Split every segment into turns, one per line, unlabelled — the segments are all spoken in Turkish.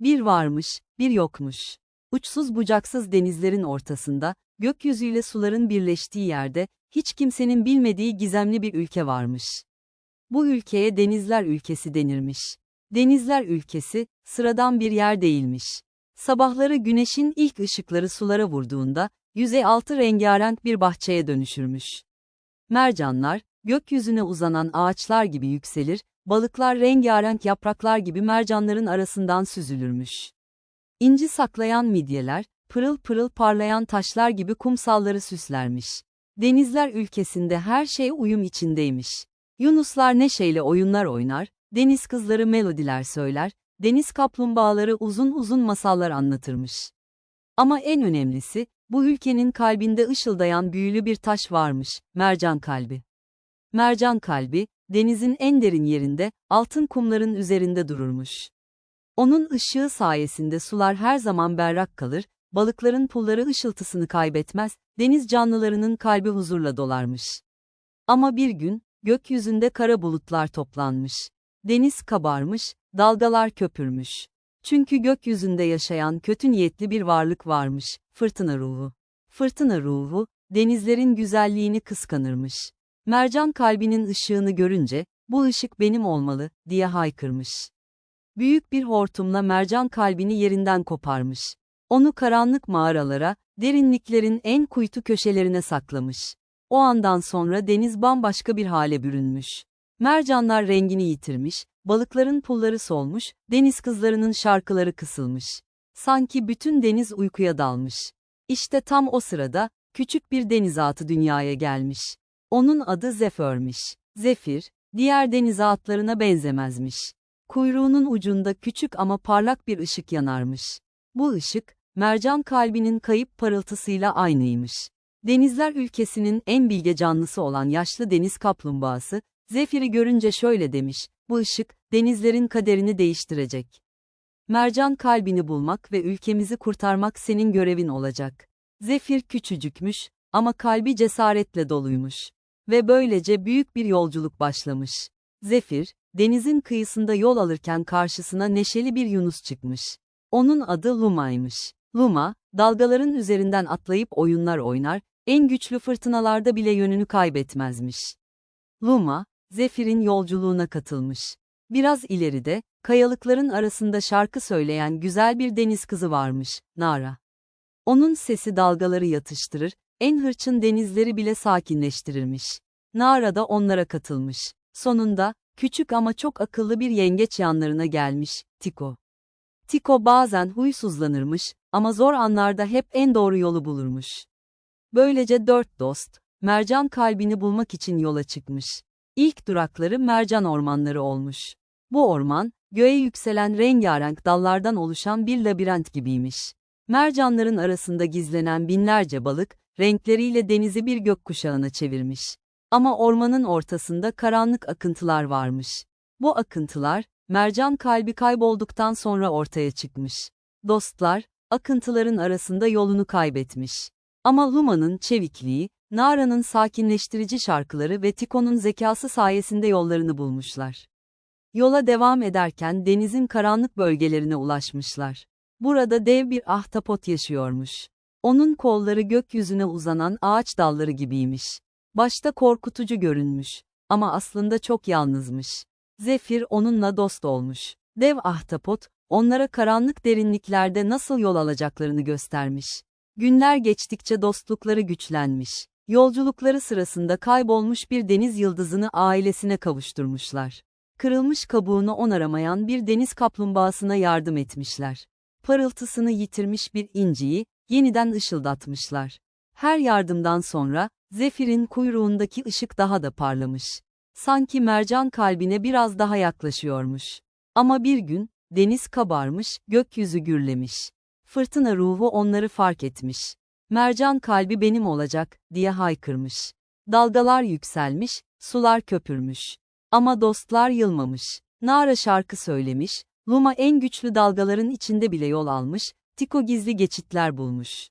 Bir varmış, bir yokmuş. Uçsuz bucaksız denizlerin ortasında, gökyüzüyle suların birleştiği yerde, hiç kimsenin bilmediği gizemli bir ülke varmış. Bu ülkeye denizler ülkesi denirmiş. Denizler ülkesi, sıradan bir yer değilmiş. Sabahları güneşin ilk ışıkları sulara vurduğunda, yüzey altı rengarenk bir bahçeye dönüşürmüş. Mercanlar, gökyüzüne uzanan ağaçlar gibi yükselir, balıklar rengarenk yapraklar gibi mercanların arasından süzülürmüş. İnci saklayan midyeler, pırıl pırıl parlayan taşlar gibi kumsalları süslermiş. Denizler ülkesinde her şey uyum içindeymiş. Yunuslar neşeyle oyunlar oynar, deniz kızları melodiler söyler, deniz kaplumbağaları uzun uzun masallar anlatırmış. Ama en önemlisi, bu ülkenin kalbinde ışıldayan büyülü bir taş varmış, mercan kalbi. Mercan kalbi, denizin en derin yerinde, altın kumların üzerinde dururmuş. Onun ışığı sayesinde sular her zaman berrak kalır, balıkların pulları ışıltısını kaybetmez, deniz canlılarının kalbi huzurla dolarmış. Ama bir gün, gökyüzünde kara bulutlar toplanmış. Deniz kabarmış, dalgalar köpürmüş. Çünkü gökyüzünde yaşayan kötü niyetli bir varlık varmış, fırtına ruhu. Fırtına ruhu, denizlerin güzelliğini kıskanırmış. Mercan kalbinin ışığını görünce, bu ışık benim olmalı, diye haykırmış. Büyük bir hortumla mercan kalbini yerinden koparmış. Onu karanlık mağaralara, derinliklerin en kuytu köşelerine saklamış. O andan sonra deniz bambaşka bir hale bürünmüş. Mercanlar rengini yitirmiş, balıkların pulları solmuş, deniz kızlarının şarkıları kısılmış. Sanki bütün deniz uykuya dalmış. İşte tam o sırada, küçük bir denizatı dünyaya gelmiş. Onun adı Zefir'miş. Zefir, diğer deniz atlarına benzemezmiş. Kuyruğunun ucunda küçük ama parlak bir ışık yanarmış. Bu ışık, mercan kalbinin kayıp parıltısıyla aynıymış. Denizler ülkesinin en bilge canlısı olan yaşlı deniz kaplumbağası, Zefir'i görünce şöyle demiş, bu ışık, denizlerin kaderini değiştirecek. Mercan kalbini bulmak ve ülkemizi kurtarmak senin görevin olacak. Zefir küçücükmüş, ama kalbi cesaretle doluymuş. Ve böylece büyük bir yolculuk başlamış. Zefir, denizin kıyısında yol alırken karşısına neşeli bir yunus çıkmış. Onun adı Luma'ymış. Luma, dalgaların üzerinden atlayıp oyunlar oynar, en güçlü fırtınalarda bile yönünü kaybetmezmiş. Luma, Zefir'in yolculuğuna katılmış. Biraz ileride, kayalıkların arasında şarkı söyleyen güzel bir deniz kızı varmış, Nara. Onun sesi dalgaları yatıştırır, en hırçın denizleri bile sakinleştirirmiş. Nara da onlara katılmış. Sonunda, küçük ama çok akıllı bir yengeç yanlarına gelmiş, Tiko. Tiko bazen huysuzlanırmış ama zor anlarda hep en doğru yolu bulurmuş. Böylece dört dost, mercan kalbini bulmak için yola çıkmış. İlk durakları mercan ormanları olmuş. Bu orman, göğe yükselen rengarenk dallardan oluşan bir labirent gibiymiş. Mercanların arasında gizlenen binlerce balık, renkleriyle denizi bir gökkuşağına çevirmiş. Ama ormanın ortasında karanlık akıntılar varmış. Bu akıntılar, mercan kalbi kaybolduktan sonra ortaya çıkmış. Dostlar, akıntıların arasında yolunu kaybetmiş. Ama Luma'nın çevikliği, Nara'nın sakinleştirici şarkıları ve Tiko'nun zekası sayesinde yollarını bulmuşlar. Yola devam ederken denizin karanlık bölgelerine ulaşmışlar. Burada dev bir ahtapot yaşıyormuş. Onun kolları gökyüzüne uzanan ağaç dalları gibiymiş. Başta korkutucu görünmüş ama aslında çok yalnızmış. Zefir onunla dost olmuş. Dev ahtapot, onlara karanlık derinliklerde nasıl yol alacaklarını göstermiş. Günler geçtikçe dostlukları güçlenmiş. Yolculukları sırasında kaybolmuş bir deniz yıldızını ailesine kavuşturmuşlar. Kırılmış kabuğunu onaramayan bir deniz kaplumbağasına yardım etmişler. Parıltısını yitirmiş bir inciyi, yeniden ışıldatmışlar. Her yardımdan sonra, Zefir'in kuyruğundaki ışık daha da parlamış. Sanki mercan kalbine biraz daha yaklaşıyormuş. Ama bir gün, deniz kabarmış, gökyüzü gürlemiş. Fırtına ruhu onları fark etmiş. Mercan kalbi benim olacak, diye haykırmış. Dalgalar yükselmiş, sular köpürmüş. Ama dostlar yılmamış. Nara şarkı söylemiş, Luma en güçlü dalgaların içinde bile yol almış, Tiko gizli geçitler bulmuş.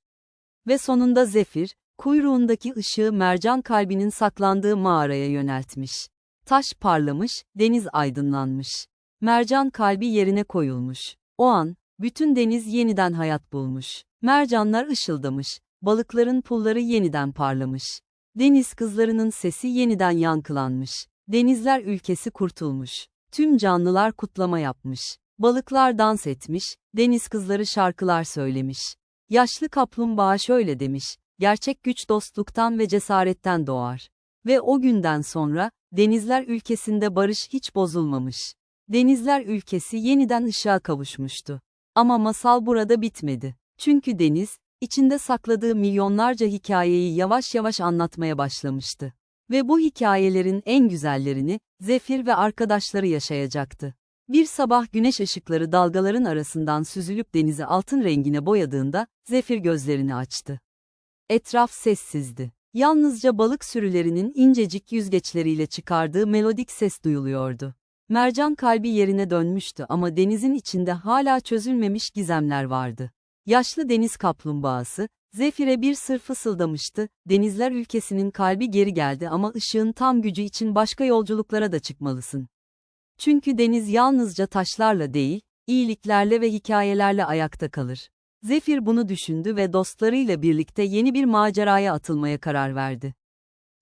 Ve sonunda Zefir, kuyruğundaki ışığı mercan kalbinin saklandığı mağaraya yöneltmiş. Taş parlamış, deniz aydınlanmış. Mercan kalbi yerine koyulmuş. O an, Bütün deniz yeniden hayat bulmuş. Mercanlar ışıldamış, balıkların pulları yeniden parlamış. Deniz kızlarının sesi yeniden yankılanmış. Denizler ülkesi kurtulmuş. Tüm canlılar kutlama yapmış. Balıklar dans etmiş, deniz kızları şarkılar söylemiş. Yaşlı kaplumbağa şöyle demiş, gerçek güç dostluktan ve cesaretten doğar. Ve o günden sonra, denizler ülkesinde barış hiç bozulmamış. Denizler ülkesi yeniden ışığa kavuşmuştu. Ama masal burada bitmedi. Çünkü deniz, içinde sakladığı milyonlarca hikayeyi yavaş yavaş anlatmaya başlamıştı. Ve bu hikayelerin en güzellerini, Zefir ve arkadaşları yaşayacaktı. Bir sabah güneş ışıkları dalgaların arasından süzülüp denizi altın rengine boyadığında, Zefir gözlerini açtı. Etraf sessizdi. Yalnızca balık sürülerinin incecik yüzgeçleriyle çıkardığı melodik ses duyuluyordu. Mercan kalbi yerine dönmüştü ama denizin içinde hala çözülmemiş gizemler vardı. Yaşlı deniz kaplumbağası, Zefir'e bir sır fısıldamıştı, denizler ülkesinin kalbi geri geldi ama ışığın tam gücü için başka yolculuklara da çıkmalısın. Çünkü deniz yalnızca taşlarla değil, iyiliklerle ve hikayelerle ayakta kalır. Zefir bunu düşündü ve dostlarıyla birlikte yeni bir maceraya atılmaya karar verdi.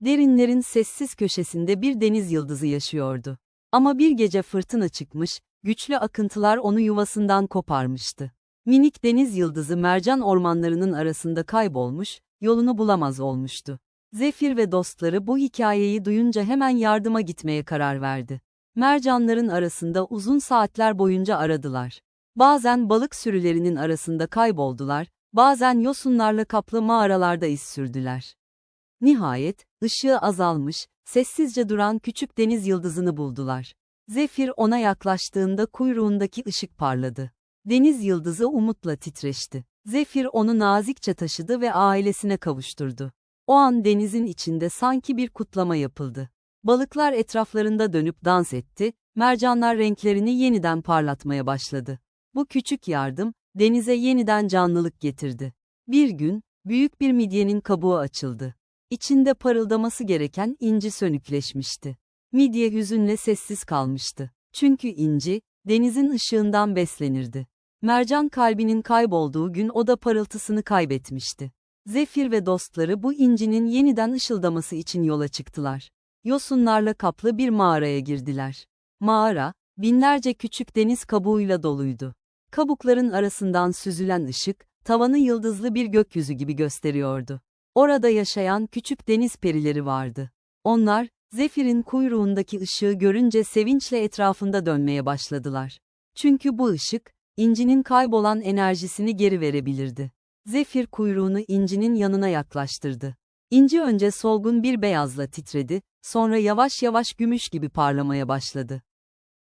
Derinlerin sessiz köşesinde bir deniz yıldızı yaşıyordu. Ama bir gece fırtına çıkmış, güçlü akıntılar onu yuvasından koparmıştı. Minik deniz yıldızı mercan ormanlarının arasında kaybolmuş, yolunu bulamaz olmuştu. Zefir ve dostları bu hikayeyi duyunca hemen yardıma gitmeye karar verdi. Mercanların arasında uzun saatler boyunca aradılar. Bazen balık sürülerinin arasında kayboldular, bazen yosunlarla kaplı mağaralarda iz sürdüler. Nihayet, ışığı azalmış, sessizce duran küçük deniz yıldızını buldular. Zefir ona yaklaştığında kuyruğundaki ışık parladı. Deniz yıldızı umutla titreşti. Zefir onu nazikçe taşıdı ve ailesine kavuşturdu. O an denizin içinde sanki bir kutlama yapıldı. Balıklar etraflarında dönüp dans etti, mercanlar renklerini yeniden parlatmaya başladı. Bu küçük yardım, denize yeniden canlılık getirdi. Bir gün, büyük bir midyenin kabuğu açıldı. İçinde parıldaması gereken inci sönükleşmişti. Midye hüzünle sessiz kalmıştı. Çünkü inci, denizin ışığından beslenirdi. Mercan kalbinin kaybolduğu gün o da parıltısını kaybetmişti. Zefir ve dostları bu incinin yeniden ışıldaması için yola çıktılar. Yosunlarla kaplı bir mağaraya girdiler. Mağara, binlerce küçük deniz kabuğuyla doluydu. Kabukların arasından süzülen ışık, tavanı yıldızlı bir gökyüzü gibi gösteriyordu. Orada yaşayan küçük deniz perileri vardı. Onlar, Zefir'in kuyruğundaki ışığı görünce sevinçle etrafında dönmeye başladılar. Çünkü bu ışık, incinin kaybolan enerjisini geri verebilirdi. Zefir kuyruğunu incinin yanına yaklaştırdı. İnci önce solgun bir beyazla titredi, sonra yavaş yavaş gümüş gibi parlamaya başladı.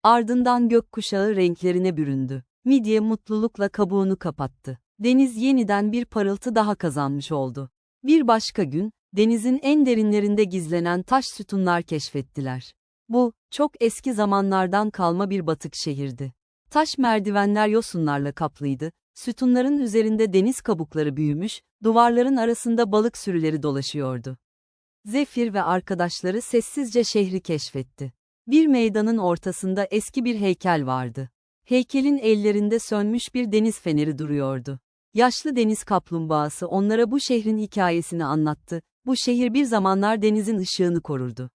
Ardından gökkuşağı renklerine büründü. Midye mutlulukla kabuğunu kapattı. Deniz yeniden bir parıltı daha kazanmış oldu. Bir başka gün, denizin en derinlerinde gizlenen taş sütunlar keşfettiler. Bu, çok eski zamanlardan kalma bir batık şehirdi. Taş merdivenler yosunlarla kaplıydı, sütunların üzerinde deniz kabukları büyümüş, duvarların arasında balık sürüleri dolaşıyordu. Zefir ve arkadaşları sessizce şehri keşfetti. Bir meydanın ortasında eski bir heykel vardı. Heykelin ellerinde sönmüş bir deniz feneri duruyordu. Yaşlı deniz kaplumbağası onlara bu şehrin hikayesini anlattı. Bu şehir bir zamanlar denizin ışığını korurdu.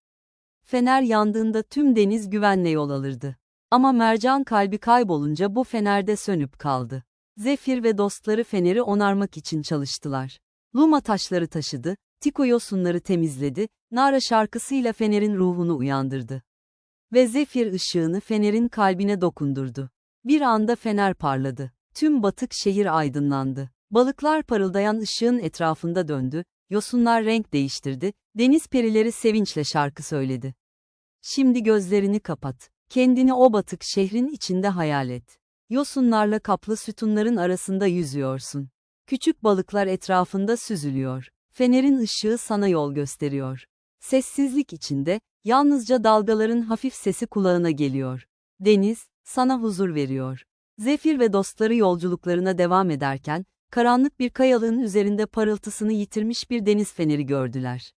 Fener yandığında tüm deniz güvenle yol alırdı. Ama mercan kalbi kaybolunca bu fenerde sönüp kaldı. Zefir ve dostları feneri onarmak için çalıştılar. Luma taşları taşıdı, Tiko yosunları temizledi, Nara şarkısıyla fenerin ruhunu uyandırdı. Ve Zefir ışığını fenerin kalbine dokundurdu. Bir anda fener parladı. Tüm batık şehir aydınlandı. Balıklar parıldayan ışığın etrafında döndü, yosunlar renk değiştirdi, deniz perileri sevinçle şarkı söyledi. Şimdi gözlerini kapat. Kendini o batık şehrin içinde hayal et. Yosunlarla kaplı sütunların arasında yüzüyorsun. Küçük balıklar etrafında süzülüyor. Fenerin ışığı sana yol gösteriyor. Sessizlik içinde, yalnızca dalgaların hafif sesi kulağına geliyor. Deniz, sana huzur veriyor. Zefir ve dostları yolculuklarına devam ederken, karanlık bir kayalığın üzerinde parıltısını yitirmiş bir deniz feneri gördüler.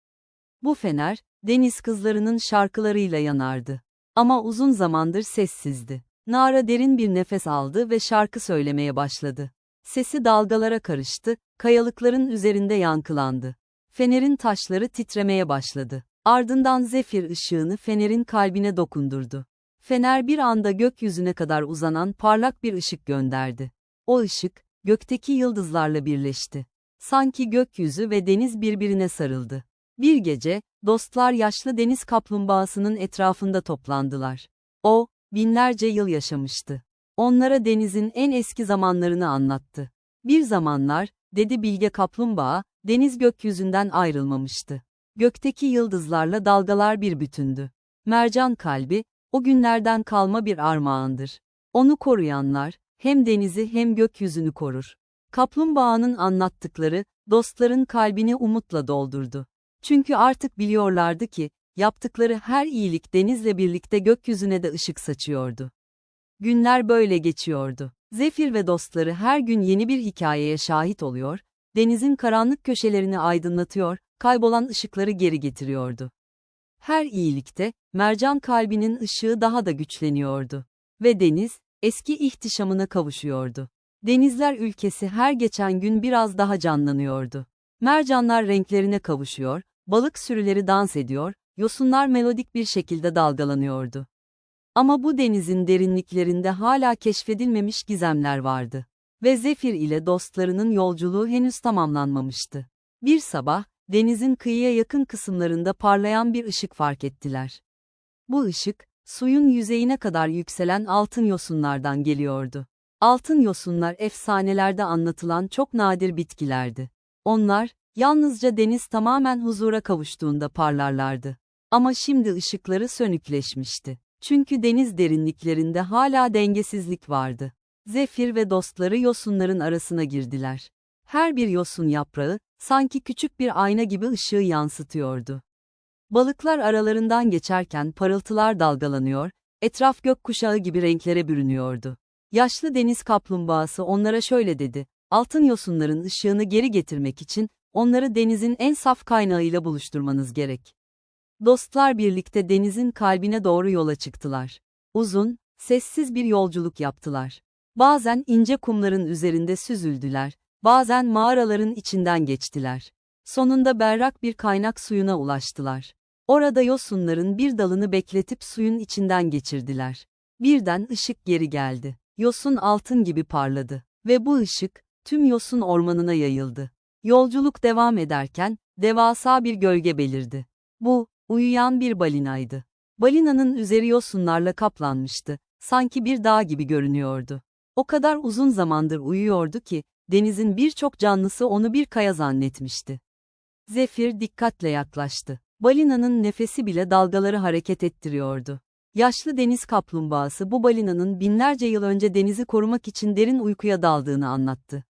Bu fener, deniz kızlarının şarkılarıyla yanardı. Ama uzun zamandır sessizdi. Nara derin bir nefes aldı ve şarkı söylemeye başladı. Sesi dalgalara karıştı, kayalıkların üzerinde yankılandı. Fenerin taşları titremeye başladı. Ardından zefir ışığını fenerin kalbine dokundurdu. Fener bir anda gökyüzüne kadar uzanan parlak bir ışık gönderdi. O ışık, gökteki yıldızlarla birleşti. Sanki gökyüzü ve deniz birbirine sarıldı. Bir gece, dostlar yaşlı deniz kaplumbağasının etrafında toplandılar. O, binlerce yıl yaşamıştı. Onlara denizin en eski zamanlarını anlattı. Bir zamanlar, dedi bilge kaplumbağa, deniz gökyüzünden ayrılmamıştı. Gökteki yıldızlarla dalgalar bir bütündü. Mercan kalbi, o günlerden kalma bir armağandır. Onu koruyanlar, hem denizi hem gökyüzünü korur. Kaplumbağanın anlattıkları, dostların kalbini umutla doldurdu. Çünkü artık biliyorlardı ki, yaptıkları her iyilik denizle birlikte gökyüzüne de ışık saçıyordu. Günler böyle geçiyordu. Zefir ve dostları her gün yeni bir hikayeye şahit oluyor, denizin karanlık köşelerini aydınlatıyor, kaybolan ışıkları geri getiriyordu. Her iyilikte, mercan kalbinin ışığı daha da güçleniyordu. Ve deniz, eski ihtişamına kavuşuyordu. Denizler ülkesi her geçen gün biraz daha canlanıyordu. Mercanlar renklerine kavuşuyor, balık sürüleri dans ediyor, yosunlar melodik bir şekilde dalgalanıyordu. Ama bu denizin derinliklerinde hala keşfedilmemiş gizemler vardı. Ve Zefir ile dostlarının yolculuğu henüz tamamlanmamıştı. Bir sabah, denizin kıyıya yakın kısımlarında parlayan bir ışık fark ettiler. Bu ışık, suyun yüzeyine kadar yükselen altın yosunlardan geliyordu. Altın yosunlar efsanelerde anlatılan çok nadir bitkilerdi. Onlar, yalnızca deniz tamamen huzura kavuştuğunda parlarlardı. Ama şimdi ışıkları sönükleşmişti. Çünkü deniz derinliklerinde hala dengesizlik vardı. Zefir ve dostları yosunların arasına girdiler. Her bir yosun yaprağı, sanki küçük bir ayna gibi ışığı yansıtıyordu. Balıklar aralarından geçerken parıltılar dalgalanıyor, etraf gökkuşağı gibi renklere bürünüyordu. Yaşlı deniz kaplumbağası onlara şöyle dedi, altın yosunların ışığını geri getirmek için, onları denizin en saf kaynağıyla buluşturmanız gerek. Dostlar birlikte denizin kalbine doğru yola çıktılar. Uzun, sessiz bir yolculuk yaptılar. Bazen ince kumların üzerinde süzüldüler, bazen mağaraların içinden geçtiler. Sonunda berrak bir kaynak suyuna ulaştılar. Orada yosunların bir dalını bekletip suyun içinden geçirdiler. Birden ışık geri geldi. Yosun altın gibi parladı ve bu ışık tüm yosun ormanına yayıldı. Yolculuk devam ederken devasa bir gölge belirdi. Bu uyuyan bir balinaydı. Balinanın üzeri yosunlarla kaplanmıştı. Sanki bir dağ gibi görünüyordu. O kadar uzun zamandır uyuyordu ki denizin birçok canlısı onu bir kaya zannetmişti. Zefir dikkatle yaklaştı. Balinanın nefesi bile dalgaları hareket ettiriyordu. Yaşlı deniz kaplumbağası bu balinanın binlerce yıl önce denizi korumak için derin uykuya daldığını anlattı.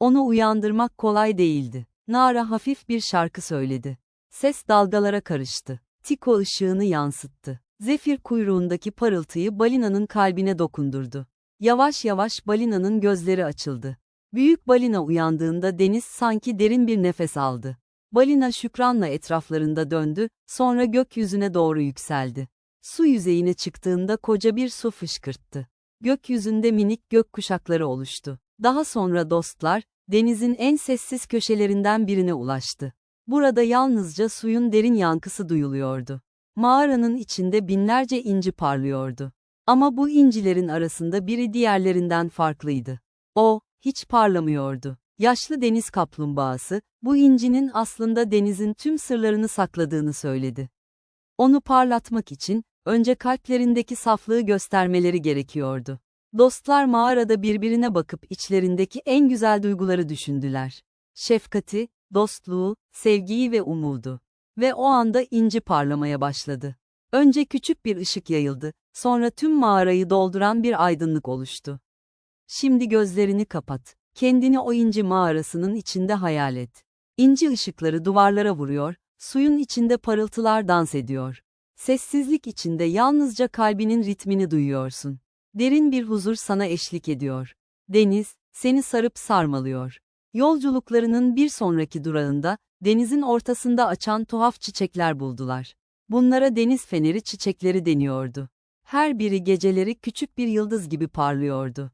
Onu uyandırmak kolay değildi. Nara hafif bir şarkı söyledi. Ses dalgalara karıştı. Tiko ışığını yansıttı. Zefir kuyruğundaki parıltıyı balinanın kalbine dokundurdu. Yavaş yavaş balinanın gözleri açıldı. Büyük balina uyandığında deniz sanki derin bir nefes aldı. Balina şükranla etraflarında döndü, sonra gökyüzüne doğru yükseldi. Su yüzeyine çıktığında koca bir su fışkırttı. Gökyüzünde minik gök kuşakları oluştu. Daha sonra dostlar, denizin en sessiz köşelerinden birine ulaştı. Burada yalnızca suyun derin yankısı duyuluyordu. Mağaranın içinde binlerce inci parlıyordu. Ama bu incilerin arasında biri diğerlerinden farklıydı. O, hiç parlamıyordu. Yaşlı deniz kaplumbağası, bu incinin aslında denizin tüm sırlarını sakladığını söyledi. Onu parlatmak için, önce kalplerindeki saflığı göstermeleri gerekiyordu. Dostlar mağarada birbirine bakıp içlerindeki en güzel duyguları düşündüler. Şefkati, dostluğu, sevgiyi ve umudu. Ve o anda inci parlamaya başladı. Önce küçük bir ışık yayıldı, sonra tüm mağarayı dolduran bir aydınlık oluştu. Şimdi gözlerini kapat. Kendini o inci mağarasının içinde hayal et. İnci ışıkları duvarlara vuruyor, suyun içinde parıltılar dans ediyor. Sessizlik içinde yalnızca kalbinin ritmini duyuyorsun. Derin bir huzur sana eşlik ediyor. Deniz, seni sarıp sarmalıyor. Yolculuklarının bir sonraki durağında, denizin ortasında açan tuhaf çiçekler buldular. Bunlara deniz feneri çiçekleri deniyordu. Her biri geceleri küçük bir yıldız gibi parlıyordu.